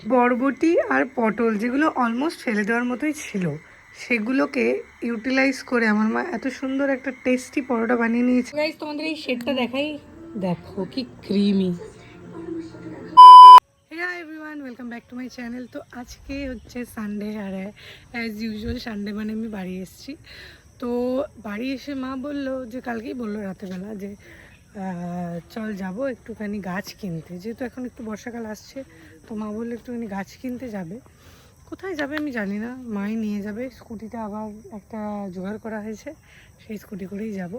বরবটি আর পটল যেগুলো অলমোস্ট ফেলে দেওয়ার মতোই ছিল সেগুলোকে ইউটিলাইজ করে আমার মা এত সুন্দর একটা টেস্টি পরোটা বানিয়ে নিয়েছে। গাইজ তোমাদের এই শেডটা দেখাই। দেখো কি ক্রিমি হ্যাঁ everyone welcome back to my channel তো আজকে হচ্ছে সানডে আর অ্যাজ ইউজুয়াল সানডে মানে আমি বাড়ি এসেছি। তো বাড়ি এসে মা বলল যে কালকেই বলল রাতেরবেলা যে চল যাব, একটুখানি গাছ কিনতে। যেহেতু এখন একটু বর্ষাকাল আসছে, তো মা বলল একটুখানি গাছ কিনতে যাবে। কোথায় যাবে আমি জানি না, মাই নিয়ে যাবে। স্কুটিটা আবার একটা জোগাড় করা হয়েছে, সেই স্কুটি করেই যাব।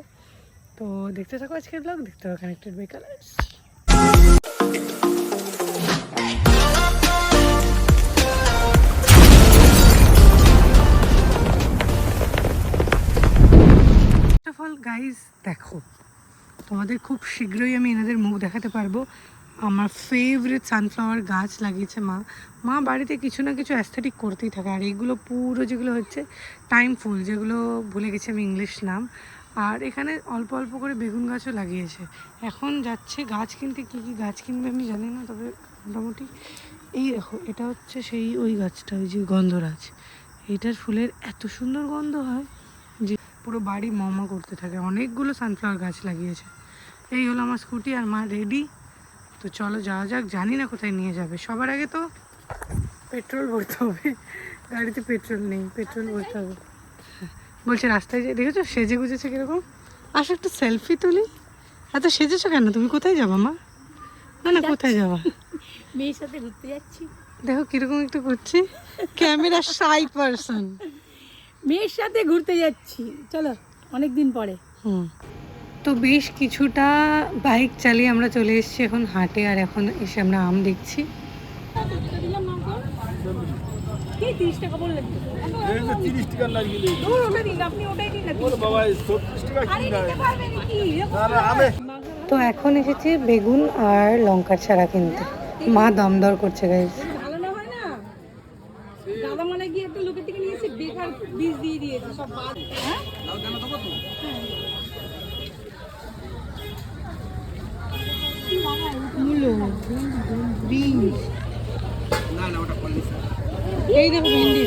তো দেখতে থাকো আজকের ব্লগ, দেখতে থাকো কানেক্টেড বাই কালার্স গাইজ দেখো তোমাদের খুব শীঘ্রই আমি এনাদের মুখ দেখাতে পারব। আমার ফেভারিট সানফ্লাওয়ার গাছ লাগিয়েছে মা। মা বাড়িতে কিছু না কিছু অ্যাস্থেটিক করতেই থাকে। আর এগুলো পুরো যেগুলো হচ্ছে টাইম ফুল যেগুলো ভুলে গেছি আমি ইংলিশ নাম। আর এখানে অল্প অল্প করে বেগুন গাছও লাগিয়েছে। এখন যাচ্ছে গাছ কিনতে, কী কী গাছ কিনবে আমি জানি না, তবে মোটামুটি এই দেখো, এটা হচ্ছে সেই ওই গাছটা, ওই যে গন্ধরাজ। এইটার ফুলের এত সুন্দর গন্ধ হয় যে পুরো বাড়ি মমা করতে থাকে। অনেকগুলো সানফ্লাওয়ার গাছ লাগিয়েছে। এই হলো আমার স্কুটি আর মা রেডি তো চলো যাওয়া যাক জানি না কোথায় নিয়ে যাবে। সবার আগে তো পেট্রোল ভরতে হবে। গাড়িতে পেট্রোল নেই পেট্রোল ভরতে হবে। বলছে রাস্তায় যে দেখেছ? সেজে গুজেছে কীরকম? আসো একটু সেলফি তুলি। এত সেজেছো কেন? তুমি কোথায় যাবা মা? না না কোথায় যাবা? মেয়ের সাথে ঘুরতে যাচ্ছি। দেখো কীরকম একটু করছি ক্যামেরা সাই পারসন মেয়ের সাথে ঘুরতে যাচ্ছি। চলো অনেক দিন পরে। হুম। তো বেশ কিছুটা বাইক চালিয়ে আমরা চলে এসেছি এখন হাটে আর এখন এসে আমরা আম দেখছি। তো? এখন এসেছি বেগুন আর লঙ্কার ছাড়া কিনতে। মা দমদর করছে গাইজ ভালো না হয় না দাদা মানে গিয়ে একটা লোকের থেকে নিয়েছে বেকার বীজ দিয়ে দিয়েছে সব বাদ। হ্যাঁ? মূলো। বিনস এই দেখো ভেন্ডি।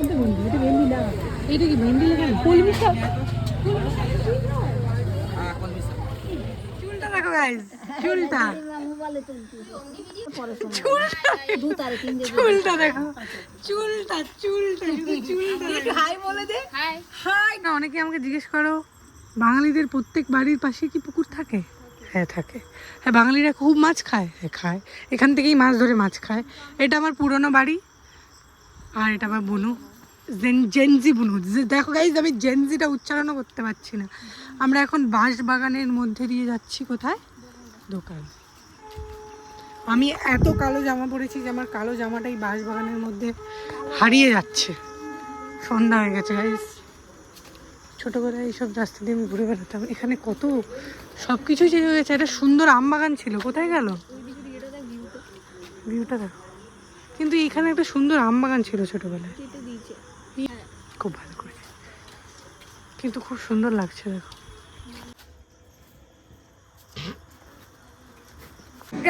এটা ভেন্ডি এটা ভেন্ডি না এইটা কি ভেন্ডি লেখা কলমি শাক? চুলটা দেখো গাইজ চুলটা। চুলটা। চুলটা দেখো। চুলটা চুলটা শুধু চুলটা হাই বলে দে। হাই। না অনেকে আমাকে জিজ্ঞেস করো বাঙালিদের প্রত্যেক বাড়ির পাশে কি পুকুর থাকে? হ্যাঁ থাকে। হ্যাঁ বাঙালিরা খুব মাছ খায়। হ্যাঁ খায়। এখান থেকেই মাছ ধরে মাছ খায়। এটা আমার পুরনো বাড়ি। আর এটা আমার বুনু। জেন জেনজি বুনু। যে- দেখো গাইজ আমি জেনজিটা উচ্চারণও করতে পারছি না। আমরা এখন বাঁশ বাগানের মধ্যে দিয়ে যাচ্ছি কোথায়? দোকান। আমি এত কালো জামা পরেছি যে আমার কালো জামাটাই বাগানের মধ্যে হারিয়ে যাচ্ছে। সন্ধ্যা হয়ে গেছে গাইস ছোটোবেলায় এইসব রাস্তা দিয়ে আমি ঘুরে বেড়াতাম। এখানে কত সব কিছুই চেঞ্জ হয়ে গেছে। একটা সুন্দর আম বাগান ছিল। কোথায় গেল? ভিউটা দেখো। কিন্তু এখানে একটা সুন্দর আম বাগান ছিল ছোটোবেলায়। খুব ভালো করে কিন্তু খুব সুন্দর লাগছে দেখো।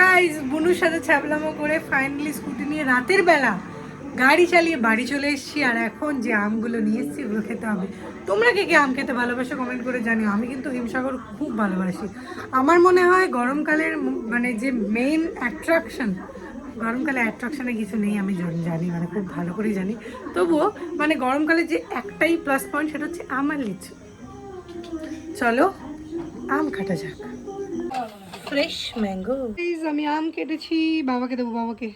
গাইজ বুনুর সাথে ছ্যাবলামো করে ফাইনালি স্কুটি নিয়ে রাতের বেলা গাড়ি চালিয়ে বাড়ি চলে এসেছি আর এখন যে আমগুলো নিয়ে এসেছি ওগুলো খেতে হবে। তোমরা কে কে আম খেতে ভালোবাসো কমেন্ট করে জানিও। আমি কিন্তু হিমসাগর খুব ভালোবাসি। আমার মনে হয় গরমকালের মানে যে মেইন অ্যাট্রাকশন গরমকালে অ্যাট্রাকশনে কিছু নেই, আমি জন- মানে খুব ভালো করেই জানি। তবুও মানে গরমকালে যে একটাই প্লাস পয়েন্ট সেটা হচ্ছে আমার লিচু। চলো, আম কাটা যাক। Fresh mango. প্লিজ আমি আম কেটেছি বাবাকে দেবো বাবাকে।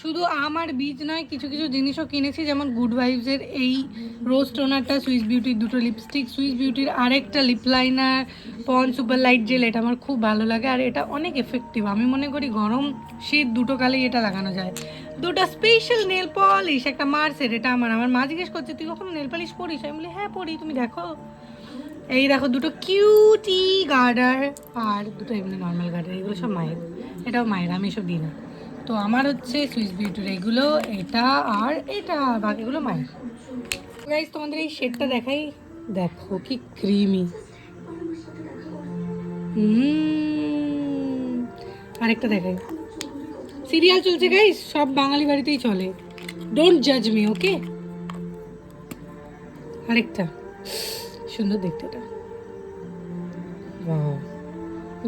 শুধু আম আর বীজ নয় কিছু কিছু জিনিসও কিনেছি যেমন গুড ভাইবসের এই রোজ টোনারটা সুইস বিউটির দুটো লিপস্টিক সুইস বিউটির আরেকটা লিপ লাইনার পন সুপার লাইট জেল এটা আমার খুব ভালো লাগে আর এটা অনেক এফেক্টিভ আমি মনে করি গরম শীত দুটো কালেই এটা লাগানো যায়। দুটো স্পেশাল নেল পলিশ একটা মার্সের এটা আমার। আমার মা জিজ্ঞেস করছে তুই কখনো নেল পলিশ পরিস আমি বলি হ্যাঁ পরি তুমি দেখো। এই দেখো দুটো কিউটি গার্ডার আর দুটো এমনি নর্মাল গার্ডার এগুলো সব মায়ের। এটাও মায়ের, আমি এসব দিই না। তো আমার হচ্ছে সুইস বিউটির এগুলো, এটা আর এটা, বাকিগুলো মায়ের। গাইজ তোমাদের এই শেডটা দেখাই। দেখো কি ক্রিমি আরেকটা দেখাই। সিরিয়াল চলছে গাইস সব বাঙালি বাড়িতেই চলে। ডোন্ট জাজ মি ওকে আরেকটা। সুন্দর দেখতে এটা।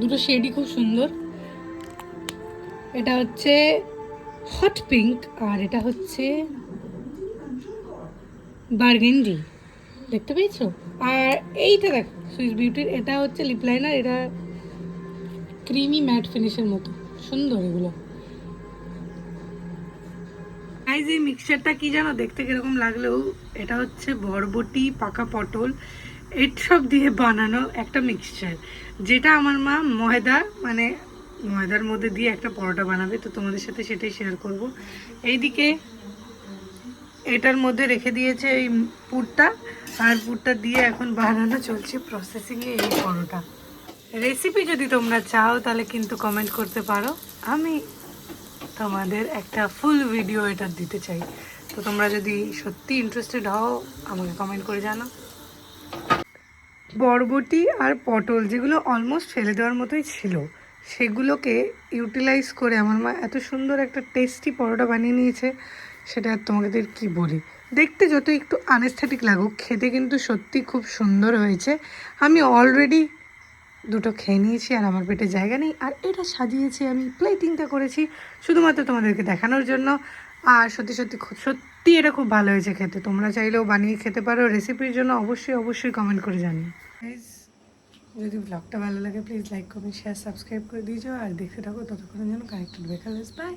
দুটো শেডই খুব সুন্দর। এটা হচ্ছে হট পিঙ্ক আর এটা হচ্ছে বার্গেন্ডি দেখতে পেয়েছ? আর এইটা দেখো সুইস বিউটির এটা হচ্ছে লিপ লাইনার এটা ক্রিমি ম্যাট ফিনিশের মতো। সুন্দর এগুলো। এই মিক্সচারটা কি জানো? দেখতে কীরকম লাগলেও এটা হচ্ছে বরবটি পাকা পটল। এসব দিয়ে বানানো একটা মিক্সচার যেটা আমার মা ময়দা মানে ময়দার মধ্যে দিয়ে একটা পরোটা বানাবে, তো তোমাদের সাথে সেটাই শেয়ার করব। এইদিকে এটার মধ্যে রেখে দিয়েছে এই পুরটা, আর পুরটা দিয়ে এখন বানানো চলছে প্রসেসিংয়ে এই পরোটা। রেসিপি যদি তোমরা চাও, তাহলে কিন্তু কমেন্ট করতে পারো। আমি তোমাদের একটা ফুল ভিডিও এটা দিতে চাই। তো তোমরা যদি সত্যি ইন্টারেস্টেড হও, আমাকে কমেন্ট করে জানো বরবটি আর পটল যেগুলো অলমোস্ট ফেলে দেওয়ার মতোই ছিল, সেগুলোকে ইউটিলাইজ করে আমার মা এত সুন্দর একটা টেস্টি পরোটা বানিয়ে নিয়েছে, সেটা আর তোমাদের কি বলি? দেখতে যত একটু আনএস্থেটিক লাগুক, খেতে কিন্তু সত্যি খুব সুন্দর হয়েছে। আমি অলরেডি দুটো খেয়ে নিয়েছি আর আমার পেটে জায়গা নেই, আর এটা সাজিয়েছি আমি প্লেটিংটা করেছি, শুধুমাত্র তোমাদেরকে দেখানোর জন্য। আর সত্যি সত্যি খুব সত্যি এটা খুব ভালো হয়েছে খেতে। তোমরা চাইলেও বানিয়ে খেতে পারো। রেসিপির জন্য অবশ্যই অবশ্যই কমেন্ট করে জানি প্লিজ যদি ব্লগটা ভালো লাগে please like comment share subscribe করে দিয়ে যাও। আর দেখতে থাকো, ততক্ষণের জন্য কানেক্টেড বেকার বাই